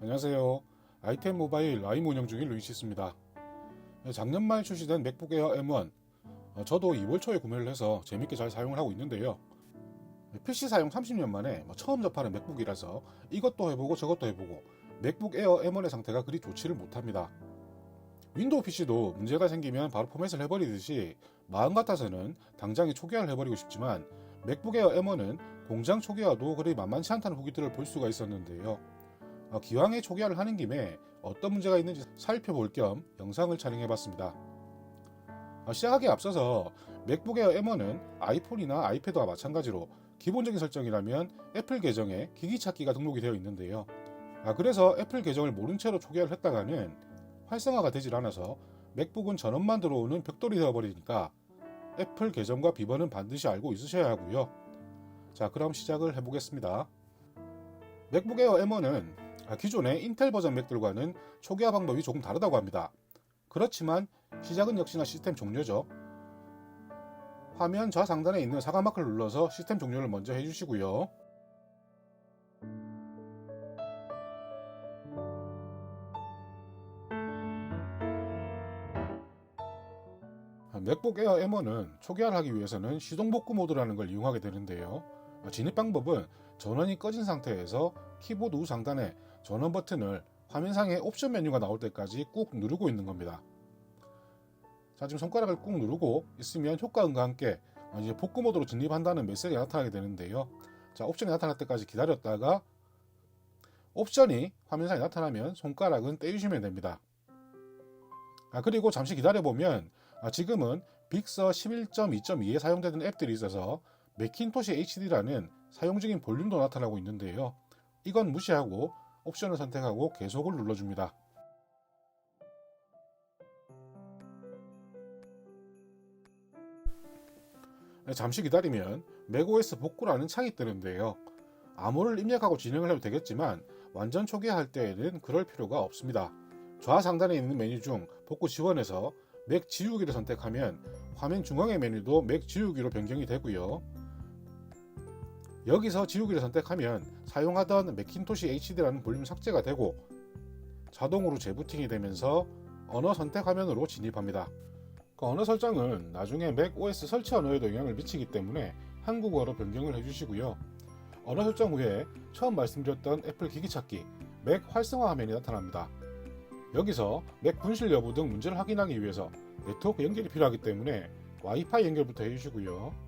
안녕하세요. 아이템 모바일 라임 운영 중인 루이시스입니다. 작년 말 출시된 맥북 에어 M1 어, 저도 2월 초에 구매를 해서 재밌게 잘 사용을 하고 있는데요. PC 사용 30년 만에 뭐 처음 접하는 맥북이라서 이것도 해보고 저것도 해보고 맥북 에어 M1의 상태가 그리 좋지를 못합니다. 윈도우 PC도 문제가 생기면 바로 포맷을 해버리듯이 마음 같아서는 당장에 초기화를 해버리고 싶지만 맥북 에어 M1은 공장 초기화도 그리 만만치 않다는 후기들을 볼 수가 있었는데요. 어, 기왕에 초기화를 하는 김에 어떤 문제가 있는지 살펴볼 겸 영상을 촬영해봤습니다. 어, 시작하기에 앞서서 맥북 에어 M1은 아이폰이나 아이패드와 마찬가지로 기본적인 설정이라면 애플 계정에 기기 찾기가 등록이 되어 있는데요. 아, 그래서 애플 계정을 모른 채로 초기화를 했다가는 활성화가 되질 않아서 맥북은 전원만 들어오는 벽돌이 되어버리니까 애플 계정과 비번은 반드시 알고 있으셔야 하고요. 자, 그럼 시작을 해보겠습니다. 맥북 에어 M1은 아, 기존의 인텔 버전 맥들과는 초기화 방법이 조금 다르다고 합니다. 그렇지만 시작은 역시나 시스템 종료죠. 화면 좌상단에 있는 사과마크를 눌러서 시스템 종료를 먼저 해주시고요. 맥북 에어 M1은 초기화를 하기 위해서는 시동복구 모드라는 걸 이용하게 되는데요. 진입 방법은 전원이 꺼진 상태에서 키보드 우 상단에 전원 버튼을 화면상에 옵션 메뉴가 나올 때까지 꾹 누르고 있는 겁니다. 자, 지금 손가락을 꾹 누르고 있으면 효과 음과 함께 이제 복구 모드로 진입한다는 메시지가 나타나게 되는데요. 자, 옵션이 나타날 때까지 기다렸다가 옵션이 화면상에 나타나면 손가락은 떼주시면 됩니다. 아, 그리고 잠시 기다려보면 아, 지금은 빅서 11.2.2에 사용되는 앱들이 있어서 맥킨토시 HD라는 사용 중인 볼륨도 나타나고 있는데요. 이건 무시하고 옵션을 선택하고 계속을 눌러줍니다. 네, 잠시 기다리면 맥OS 복구라는 창이 뜨는데요. 암호를 입력하고 진행을 해도 되겠지만 완전 초기화할 때에는 그럴 필요가 없습니다. 좌상단에 있는 메뉴 중 복구 지원에서 맥 지우기를 선택하면 화면 중앙의 메뉴도 맥 지우기로 변경이 되고요. 여기서 지우기를 선택하면 사용하던 맥킨토시 HD라는 볼륨 삭제가 되고 자동으로 재부팅이 되면서 언어 선택 화면으로 진입합니다. 그 언어 설정은 나중에 맥 OS 설치 언어에도 영향을 미치기 때문에 한국어로 변경을 해주시고요. 언어 설정 후에 처음 말씀드렸던 애플 기기 찾기, 맥 활성화 화면이 나타납니다. 여기서 맥 분실 여부 등 문제를 확인하기 위해서 네트워크 연결이 필요하기 때문에 와이파이 연결부터 해주시고요.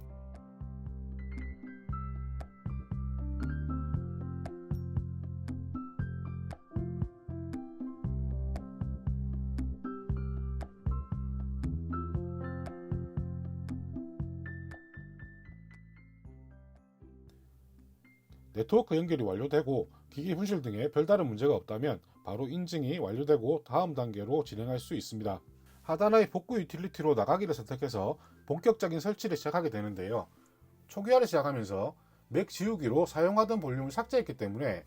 네트워크 연결이 완료되고 기기 분실 등의 별다른 문제가 없다면 바로 인증이 완료되고 다음 단계로 진행할 수 있습니다. 하단의 복구 유틸리티로 나가기를 선택해서 본격적인 설치를 시작하게 되는데요. 초기화를 시작하면서 맥 지우기로 사용하던 볼륨을 삭제했기 때문에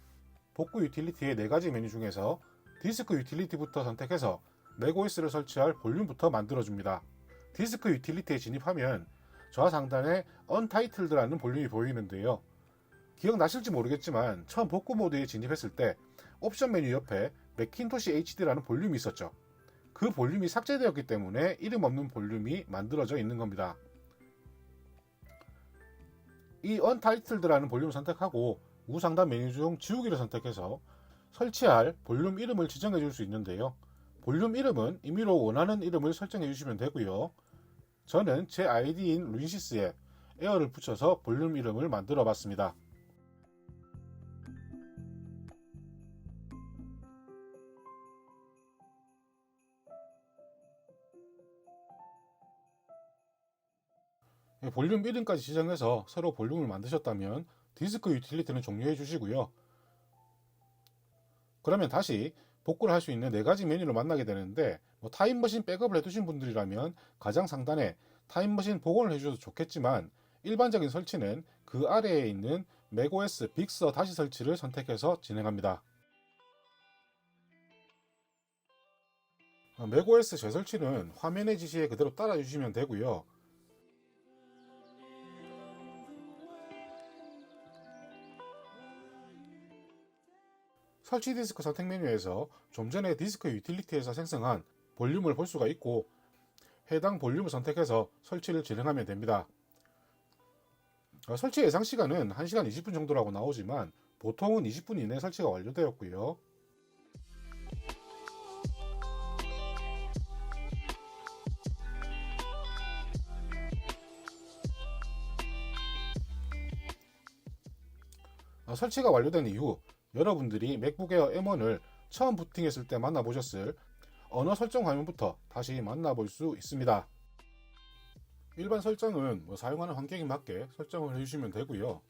복구 유틸리티의 4가지 메뉴 중에서 디스크 유틸리티부터 선택해서 맥OS를 설치할 볼륨부터 만들어줍니다. 디스크 유틸리티에 진입하면 좌 상단에 Untitled라는 볼륨이 보이는데요. 기억나실지 모르겠지만 처음 복구 모드에 진입했을 때 옵션 메뉴 옆에 맥킨토시 HD라는 볼륨이 있었죠. 그 볼륨이 삭제되었기 때문에 이름 없는 볼륨이 만들어져 있는 겁니다. 이 Untitled라는 볼륨을 선택하고 우상단 메뉴 중 지우기를 선택해서 설치할 볼륨 이름을 지정해 줄 수 있는데요. 볼륨 이름은 임의로 원하는 이름을 설정해 주시면 되고요. 저는 제 아이디인 루인시스에 에어를 붙여서 볼륨 이름을 만들어 봤습니다. 볼륨 1등까지 지정해서 새로 볼륨을 만드셨다면 디스크 유틸리티는 종료해 주시고요. 그러면 다시 복구를 할 수 있는 네 가지 메뉴를 만나게 되는데 뭐 타임머신 백업을 해두신 분들이라면 가장 상단에 타임머신 복원을 해주셔도 좋겠지만 일반적인 설치는 그 아래에 있는 맥OS 빅서 다시 설치를 선택해서 진행합니다. 어, 맥OS 재설치는 화면의 지시에 그대로 따라주시면 되고요. 설치 디스크 선택 메뉴에서 좀 전에 디스크 유틸리티에서 생성한 볼륨을 볼 수가 있고 해당 볼륨을 선택해서 설치를 진행하면 됩니다. 어, 설치 예상 시간은 1시간 20분 정도라고 나오지만 보통은 20분 이내 설치가 완료되었고요. 어, 설치가 완료된 이후 여러분들이 맥북 에어 M1을 처음 부팅했을 때 만나보셨을 언어 설정 화면부터 다시 만나볼 수 있습니다. 일반 설정은 뭐 사용하는 환경에 맞게 설정을 해주시면 되고요.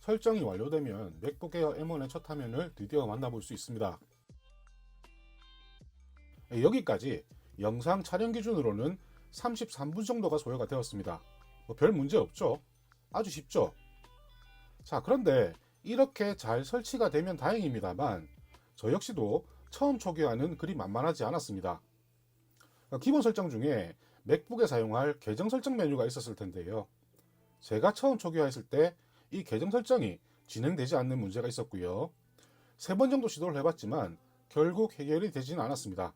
설정이 완료되면 맥북 에어 M1의 첫 화면을 드디어 만나볼 수 있습니다. 네, 여기까지 영상 촬영 기준으로는 33분 정도가 소요가 되었습니다. 뭐 별 문제 없죠? 아주 쉽죠? 자, 그런데 이렇게 잘 설치가 되면 다행입니다만 저 역시도 처음 초기화는 그리 만만하지 않았습니다. 기본 설정 중에 맥북에 사용할 계정 설정 메뉴가 있었을 텐데요. 제가 처음 초기화했을 때 이 계정 설정이 진행되지 않는 문제가 있었고요. 세 번 정도 시도를 해봤지만 결국 해결이 되지는 않았습니다.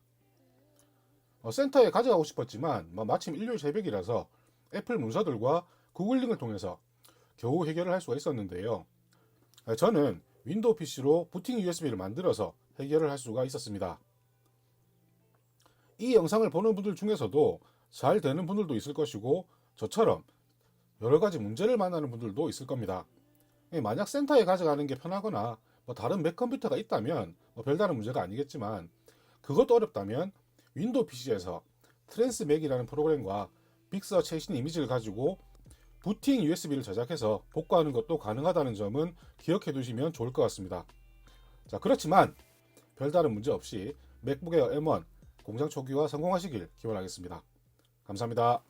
어, 센터에 가져가고 싶었지만 뭐 마침 일요일 새벽이라서 애플 문서들과 구글링을 통해서 겨우 해결을 할 수가 있었는데요. 아, 저는 윈도우 PC로 부팅 USB를 만들어서 해결을 할 수가 있었습니다. 이 영상을 보는 분들 중에서도 잘 되는 분들도 있을 것이고 저처럼 여러 가지 문제를 만나는 분들도 있을 겁니다. 예, 만약 센터에 가져가는 게 편하거나 뭐 다른 맥 컴퓨터가 있다면 뭐 별다른 문제가 아니겠지만 그것도 어렵다면 윈도우 PC에서 트랜스맥이라는 프로그램과 빅서 최신 이미지를 가지고 부팅 USB를 제작해서 복구하는 것도 가능하다는 점은 기억해 두시면 좋을 것 같습니다. 자, 그렇지만 별다른 문제 없이 맥북 에어 M1 공장 초기화 성공하시길 기원하겠습니다. 감사합니다.